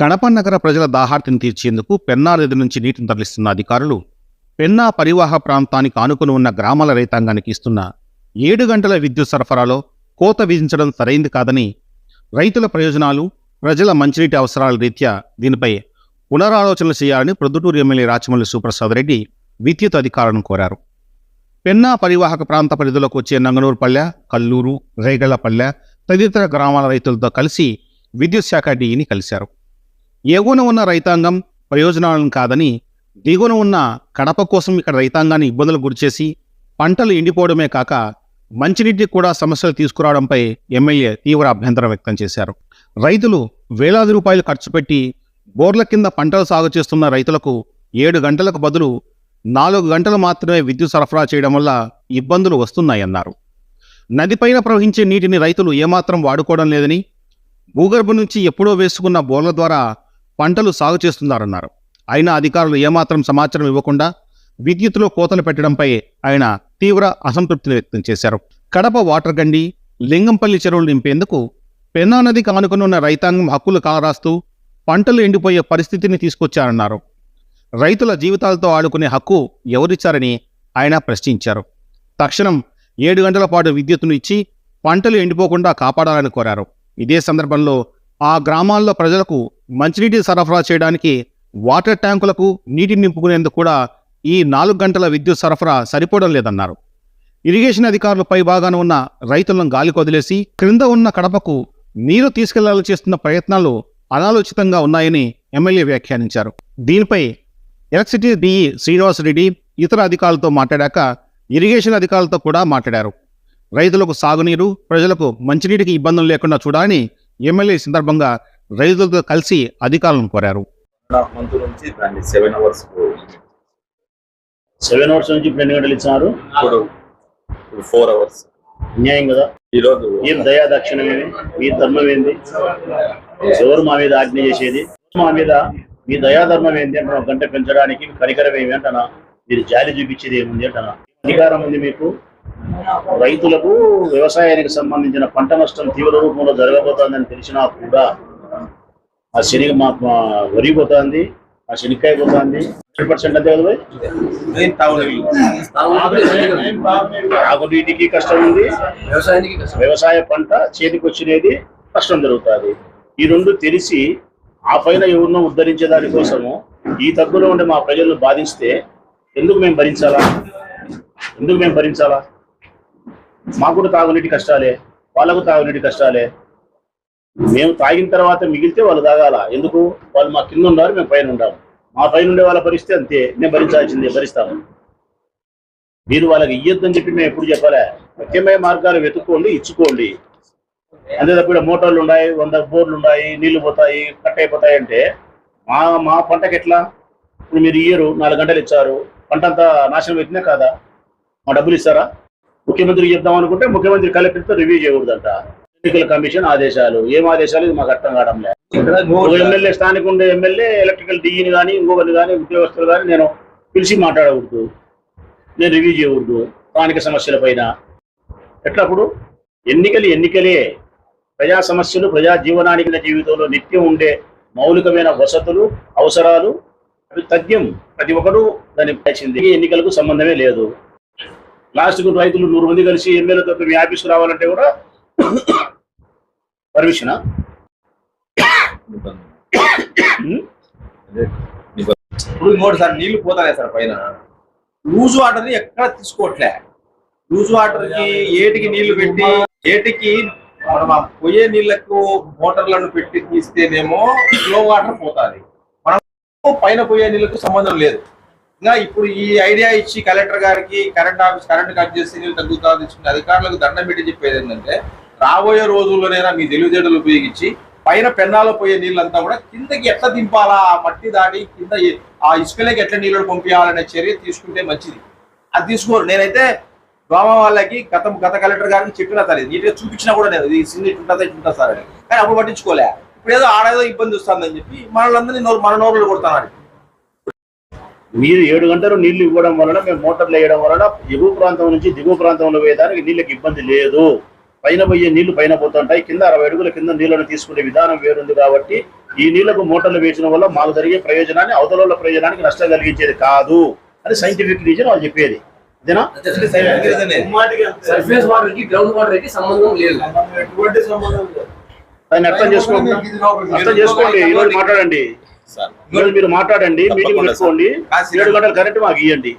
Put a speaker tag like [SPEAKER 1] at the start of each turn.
[SPEAKER 1] కడప నగర ప్రజల దాహార్తిని తీర్చేందుకు పెన్నా నది నుంచి నీటిని తరలిస్తున్న అధికారులు పెన్నా పరివాహ ప్రాంతానికి ఆనుకుని ఉన్న గ్రామాల రైతాంగానికి ఇస్తున్న ఏడు గంటల విద్యుత్ సరఫరాలో కోత విధించడం సరైంది కాదని రైతుల ప్రయోజనాలు ప్రజల మంచినీటి అవసరాల రీత్యా దీనిపై పునరాలోచనలు చేయాలని ప్రొద్దుటూరు ఎమ్మెల్యే రాచమల్లి సుప్రసాద్ రెడ్డి విద్యుత్ అధికారులను కోరారు. పెన్నా పరివాహక ప్రాంత పరిధిలోకి వచ్చే నంగనూరుపల్లె కల్లూరు రేగళ్ళపల్లె తదితర గ్రామాల రైతులతో కలిసి విద్యుత్ శాఖ డీఈని కలిశారు. ఎగువన ఉన్న రైతాంగం ప్రయోజనాలను కాదని దిగువన ఉన్న కడప కోసం ఇక్కడ రైతాంగాన్ని ఇబ్బందులు గురిచేసి పంటలు ఎండిపోవడమే కాక మంచినీటికి కూడా సమస్యలు తీసుకురావడంపై ఎమ్మెల్యే తీవ్ర అభ్యంతరం వ్యక్తం చేశారు. రైతులు వేలాది రూపాయలు ఖర్చు పెట్టి బోర్ల కింద పంటలు సాగు చేస్తున్న రైతులకు ఏడు గంటలకు బదులు నాలుగు గంటలు మాత్రమే విద్యుత్ సరఫరా చేయడం వల్ల ఇబ్బందులు వస్తున్నాయన్నారు. నదిపైన ప్రవహించే నీటిని రైతులు ఏమాత్రం వాడుకోవడం లేదని భూగర్భం నుంచి ఎప్పుడో వేసుకున్న బోర్ల ద్వారా పంటలు సాగు చేస్తున్నారన్నారు. అయినా అధికారులు ఏమాత్రం సమాచారం ఇవ్వకుండా విద్యుత్తులో కోతలు పెట్టడంపై ఆయన తీవ్ర అసంతృప్తిని వ్యక్తం చేశారు. కడప వాటర్ గండి లింగంపల్లి చెరువులు నింపేందుకు పెన్నా నదికి ఆనుకునున్న రైతాంగం హక్కులు కారాస్తూ పంటలు ఎండిపోయే పరిస్థితిని తీసుకొచ్చారన్నారు. రైతుల జీవితాలతో ఆడుకునే హక్కు ఎవరిచ్చారని ఆయన ప్రశ్నించారు. తక్షణం ఏడు గంటల పాటు విద్యుత్తును ఇచ్చి పంటలు ఎండిపోకుండా కాపాడాలని కోరారు. ఇదే సందర్భంలో ఆ గ్రామాల్లో ప్రజలకు మంచినీటి సరఫరా చేయడానికి వాటర్ ట్యాంకులకు నీటిని నింపుకునేందుకు కూడా ఈ నాలుగు గంటల విద్యుత్ సరఫరా సరిపోవడం లేదన్నారు. ఇరిగేషన్ అధికారులు పై భాగాన ఉన్న రైతులను గాలి వదిలేసి క్రింద ఉన్న కడపకు నీరు తీసుకెళ్ళాలని చేస్తున్న ప్రయత్నాలు అనాలోచితంగా ఉన్నాయని ఎమ్మెల్యే వ్యాఖ్యానించారు. దీనిపై ఎలక్ట్రిసిటీ డిఈ శ్రీనివాసరెడ్డి ఇతర అధికారులతో మాట్లాడాక ఇరిగేషన్ అధికారులతో కూడా మాట్లాడారు. రైతులకు సాగునీరు ప్రజలకు మంచినీటికి ఇబ్బందులు లేకుండా చూడాలని ఎమ్మెల్యే సందర్భంగా రైతులతో కలిసి అధికారులను కోరారు.
[SPEAKER 2] సెవెన్ అవర్స్
[SPEAKER 3] నుంచి ఇప్పుడు ఎన్ని గంటలు ఇచ్చినారు?
[SPEAKER 2] ఇప్పుడు ఇప్పుడు ఫోర్ అవర్స్
[SPEAKER 3] అన్యాయం కదా?
[SPEAKER 2] ఈ రోజు
[SPEAKER 3] ఏం దయా దక్షిణమేమి మీ ధర్మం ఏంది? ఎవరు మా మీద ఆజ్ఞ చేసేది? మా మీద మీ దయా ధర్మం ఏంది అంటే ఒక గంట పెంచడానికి కనికరం ఏమి అంటనా మీరు జాలి చూపించేది ఏముంది అంటనా అధికారం ఉంది మీకు? రైతులకు వ్యవసాయానికి సంబంధించిన పంట నష్టం తీవ్ర రూపంలో జరగబోతోందని తెలిసినా కూడా ఆ శనగ మా మా వరి పోతుంది ఆ శనక్కాయ పోతుంది. హండ్రెడ్ పర్సెంట్ అంతే కదా? తాగునీటికి కష్టం ఉంది.
[SPEAKER 4] వ్యవసాయానికి.
[SPEAKER 3] వ్యవసాయ పంట చేతికి వచ్చినది కష్టం జరుగుతుంది. ఈ రెండు తెలిసి ఆ పైన ఎవరినో ఉద్ధరించే దానికోసము ఈ తగ్గులో ఉండే మా ప్రజలను బాధిస్తే ఎందుకు మేము భరించాలా? ఎందుకు మేము భరించాలా? మాకు కూడా తాగునీటి కష్టాలే వాళ్ళకు తాగునీటి కష్టాలే. మేము తాగిన తర్వాత మిగిలితే వాళ్ళు తాగాల? ఎందుకు? వాళ్ళు మా కింద ఉన్నారు మేము పైన ఉండాము మా పైన ఉండే వాళ్ళ పరిస్థితి అంతే. మేము భరించాల్సిందే భరిస్తాము. మీరు వాళ్ళకి ఇయ్యొద్దని చెప్పి మేము ఎప్పుడు చెప్పలే? ముఖ్యమైన మార్గాలు వెతుక్కోండి ఇచ్చుకోండి. అంతే తప్ప ఈడ మోటార్లు ఉన్నాయి వంద బోర్లు ఉన్నాయి నీళ్ళు పోతాయి కట్ అయిపోతాయి అంటే మా మా పంటకి ఎట్లా? ఇప్పుడు మీరు ఇయ్యరు నాలుగు గంటలు ఇచ్చారు పంట అంతా నాశనం పెట్టినా కాదా? మా డబ్బులు ఇస్తారా? ముఖ్యమంత్రికి చెప్దాం అనుకుంటే ముఖ్యమంత్రి కలెక్టర్తో రివ్యూ చేయకూడదంట. ఎన్నికల కమిషన్ ఆదేశాలు. ఏం ఆదేశాలు? ఇది మాకు అర్థం కావడం లేదు. ఎమ్మెల్యే స్థానిక ఉండే ఎమ్మెల్యే ఎలక్ట్రికల్ డిఈని కానీ ఇంకొకరిని కానీ ఉద్యోగస్తులు కానీ నేను పిలిచి మాట్లాడకూడదు. నేను రివ్యూ చేయకూడదు. స్థానిక సమస్యల పైన. ఎట్లప్పుడు? ఎన్నికలు ఎన్నికలే. ప్రజా సమస్యలు ప్రజా జీవనానికి జీవితంలో నిత్యం ఉండే మౌలికమైన వసతులు అవసరాలు అవి తథ్యం ప్రతి ఒక్కరు దాన్ని ఎన్నికలకు సంబంధమే లేదు. లాస్ట్కు రైతులు నూరు మంది కలిసి ఎమ్మెల్యేతో మీ ఆఫీస్కి రావాలంటే కూడా పర్మిషనా
[SPEAKER 4] ఇప్పుడు ఇంకోటి సార్ నీళ్ళు పోతాయి సార్ పైన. లూజ్ వాటర్ని ఎక్కడ తీసుకోవట్లే. లూజ్ వాటర్కి ఏటికి నీళ్ళు పెట్టి ఏటికి మనం ఆ పోయే నీళ్ళకు మోటార్లను పెట్టి తీస్తేనేమో స్లో వాటర్ పోతాది. మనం పైన పోయే నీళ్ళకు సంబంధం లేదు. ఇంకా ఇప్పుడు ఈ ఐడియా ఇచ్చి కలెక్టర్ గారికి కరెంట్ ఆఫీస్ కరెంట్ కట్ చేసి నీళ్ళు తగ్గుతా తెచ్చుకునే అధికారులకు దండం పెట్టి చెప్పేది ఏంటంటే రాబోయే రోజుల్లోనైనా మీ తెలివితేటలు ఉపయోగించి పైన పెన్నాలో పోయే నీళ్ళంతా కూడా కిందకి ఎట్లా దింపాలా? ఆ మట్టి దాటి కింద ఆ ఇసుకలోకి ఎట్లా నీళ్ళు పంపించాలనే చర్య తీసుకుంటే మంచిది. అది తీసుకోరు. నేనైతే దోమ వాళ్ళకి గత గత కలెక్టర్ గారికి చెప్పినా సరే నీట్గా చూపించినా కూడా నేను ఇది సింగ్ ఇట్టుంటుందా ఇట్లుంటా సార్? అని. కానీ అప్పుడు పట్టించుకోలే. ఇప్పుడు ఏదో ఆడేదో ఇబ్బంది వస్తుందని చెప్పి మనల్ని నోరు మన నోరులు కొడుతున్నాడు
[SPEAKER 3] మీరు ఏడు గంటలు నీళ్ళు ఇవ్వడం వలన మేము మోటార్లు వేయడం వలన ఎగువ ప్రాంతం నుంచి దిగువ ప్రాంతంలో వేయడానికి నీళ్ళకి ఇబ్బంది లేదు. పైన పోయే నీళ్ళు పైన పోతుంటాయి. కింద అరవై అడుగుల కింద నీళ్ళను తీసుకునే విధానం వేరుంది కాబట్టి ఈ నీళ్ళకు మోటార్లు వేసిన వల్ల మాకు జరిగే ప్రయోజనాన్ని అవతల ప్రయోజనానికి నష్టం కలిగించేది కాదు అని సైంటిఫిక్ రీజన్ వాళ్ళు చెప్పేది. ఇదేనా?
[SPEAKER 5] సర్ఫేస్ వాటర్కి గ్రౌండ్ వాటర్కి సంబంధం లేదు.
[SPEAKER 3] దాన్ని అర్థం చేసుకోండి. అర్థం చేసుకోండి. ఈ రోజు మాట్లాడండి. మీరు మాట్లాడండి మీటింగ్. పెట్టుకోండి. ఏడు గంటల కరెంట్ మాకు ఇవ్వండి